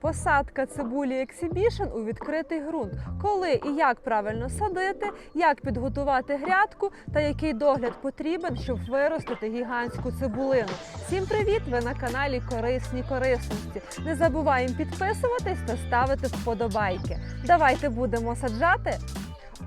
Посадка цибулі ексібішн у відкритий ґрунт. Коли і як правильно садити, як підготувати грядку та який догляд потрібен, щоб виростити гігантську цибулину. Всім привіт! Ви на каналі Корисні корисності. Не забуваємо підписуватись та ставити вподобайки. Давайте будемо саджати.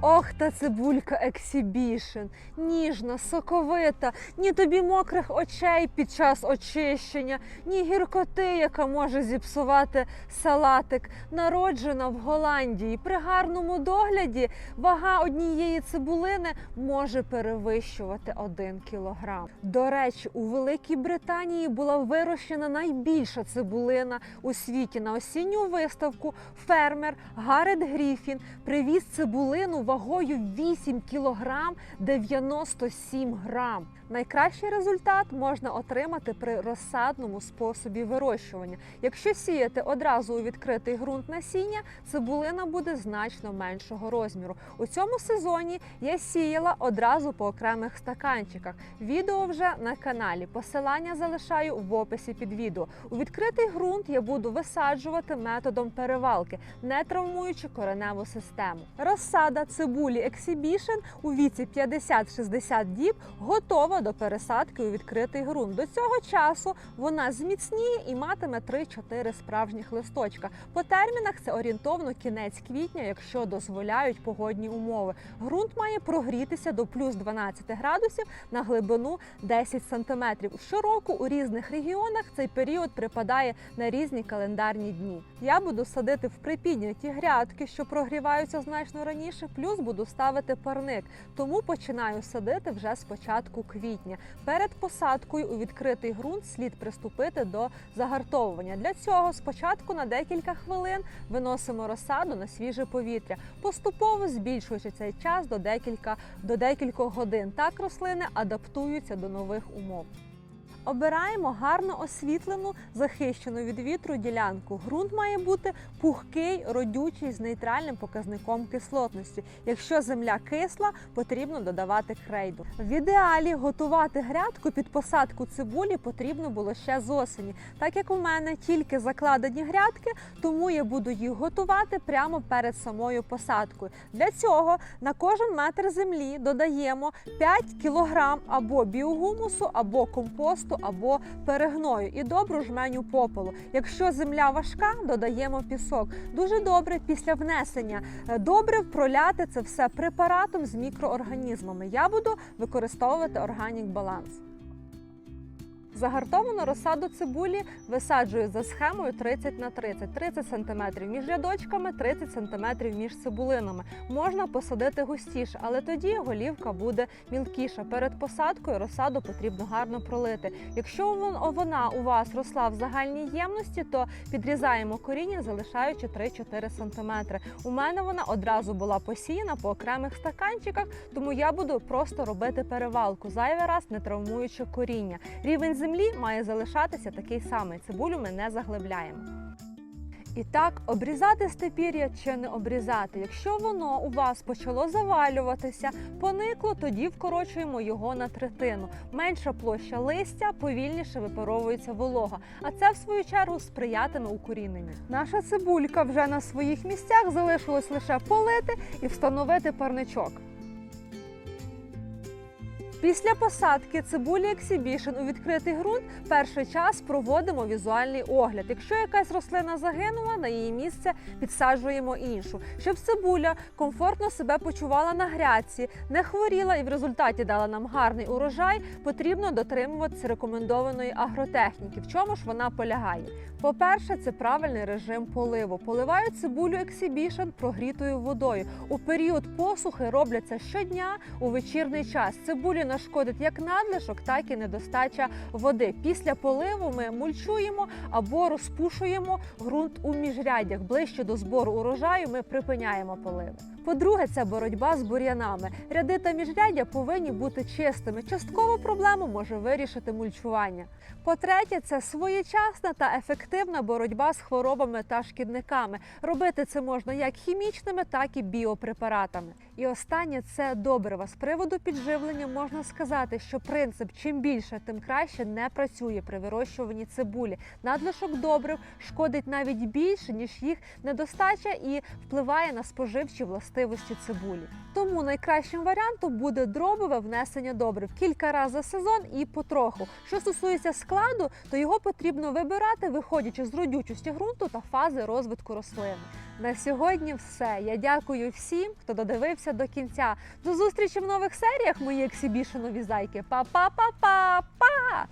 Ох, та цибулька ексібішн, ніжна, соковита, ні тобі мокрих очей під час очищення, ні гіркоти, яка може зіпсувати салатик. Народжена в Голландії. При гарному догляді вага однієї цибулини може перевищувати 1 кілограм. До речі, у Великій Британії була вирощена найбільша цибулина у світі. На осінню виставку фермер Гарет Гріфін привіз цибулину вагою 8 кілограм 97 грам. Найкращий результат можна отримати при розсадному способі вирощування. Якщо сіяти одразу у відкритий ґрунт насіння, цибулина буде значно меншого розміру. У цьому сезоні я сіяла одразу по окремих стаканчиках. Відео вже на каналі. Посилання залишаю в описі під відео. У відкритий ґрунт я буду висаджувати методом перевалки, не травмуючи кореневу систему. Розсада цибулі Exhibition у віці 50-60 діб готова до пересадки у відкритий ґрунт. До цього часу вона зміцніє і матиме 3-4 справжніх листочка. По термінах це орієнтовно кінець квітня, якщо дозволяють погодні умови. Ґрунт має прогрітися до плюс 12 градусів на глибину 10 сантиметрів. Щороку у різних регіонах цей період припадає на різні календарні дні. Я буду садити в припідняті грядки, що прогріваються значно раніше, плюс буду ставити парник. Тому починаю садити вже з початку квітня. Перед посадкою у відкритий ґрунт слід приступити до загартовування. Для цього спочатку на декілька хвилин виносимо розсаду на свіже повітря, поступово збільшуючи цей час до декілька до декількох годин. Так рослини адаптуються до нових умов. Обираємо гарно освітлену, захищену від вітру ділянку. Ґрунт має бути пухкий, родючий з нейтральним показником кислотності. Якщо земля кисла, потрібно додавати крейду. В ідеалі готувати грядку під посадку цибулі потрібно було ще з осені. Так як у мене тільки закладені грядки, тому я буду їх готувати прямо перед самою посадкою. Для цього на кожен метр землі додаємо 5 кг або біогумусу, або компосту або перегною і добру жменю попелу. Якщо земля важка, додаємо пісок. Дуже добре після внесення добре добрив проляти це все препаратом з мікроорганізмами. Я буду використовувати органік баланс. Загартовану розсаду цибулі висаджую за схемою 30 на 30. 30 см між рядочками, 30 см між цибулинами. Можна посадити густіше, але тоді голівка буде мілкіша. Перед посадкою розсаду потрібно гарно пролити. Якщо вона у вас росла в загальній ємності, то підрізаємо коріння, залишаючи 3-4 см. У мене вона одразу була посіяна по окремих стаканчиках, тому я буду просто робити перевалку, зайвий раз не травмуючи коріння. Рівень землі має залишатися такий самий. Цибулю ми не заглибляємо. І так, обрізати степір'я чи не обрізати. Якщо воно у вас почало завалюватися, поникло, тоді вкорочуємо його на третину. Менша площа листя, повільніше випаровується волога. А це, в свою чергу, сприятиме укоріненню. Наша цибулька вже на своїх місцях залишилось лише полити і встановити парничок. Після посадки цибулі Exhibition у відкритий ґрунт перший час проводимо візуальний огляд. Якщо якась рослина загинула, на її місце підсаджуємо іншу, щоб цибуля комфортно себе почувала на грядці, не хворіла і в результаті дала нам гарний урожай. Потрібно дотримуватися рекомендованої агротехніки. В чому ж вона полягає? По-перше, це правильний режим поливу. Поливають цибулю Exhibition прогрітою водою. У період посухи робляться щодня у вечірній час. Цибулі нашкодить як надлишок, так і недостача води. Після поливу ми мульчуємо або розпушуємо ґрунт у міжряддях. Ближче до збору урожаю ми припиняємо поливи. По-друге, це боротьба з бур'янами. Ряди та міжряддя повинні бути чистими. Частково проблему може вирішити мульчування. По-третє, це своєчасна та ефективна боротьба з хворобами та шкідниками. Робити це можна як хімічними, так і біопрепаратами. І останнє це добрива. З приводу підживлення можна сказати, що принцип чим більше, тим краще не працює при вирощуванні цибулі. Надлишок добрив шкодить навіть більше, ніж їх недостача, і впливає на споживчі властивості цибулі. Тому найкращим варіантом буде дробове внесення добрив кілька разів за сезон і потроху. Що стосується складу, то його потрібно вибирати, виходячи з родючості ґрунту та фази розвитку рослини. На сьогодні все. Я дякую всім, хто додивився до кінця. До зустрічі в нових серіях, мої ексібішенові зайки. Па-па-па-па-па!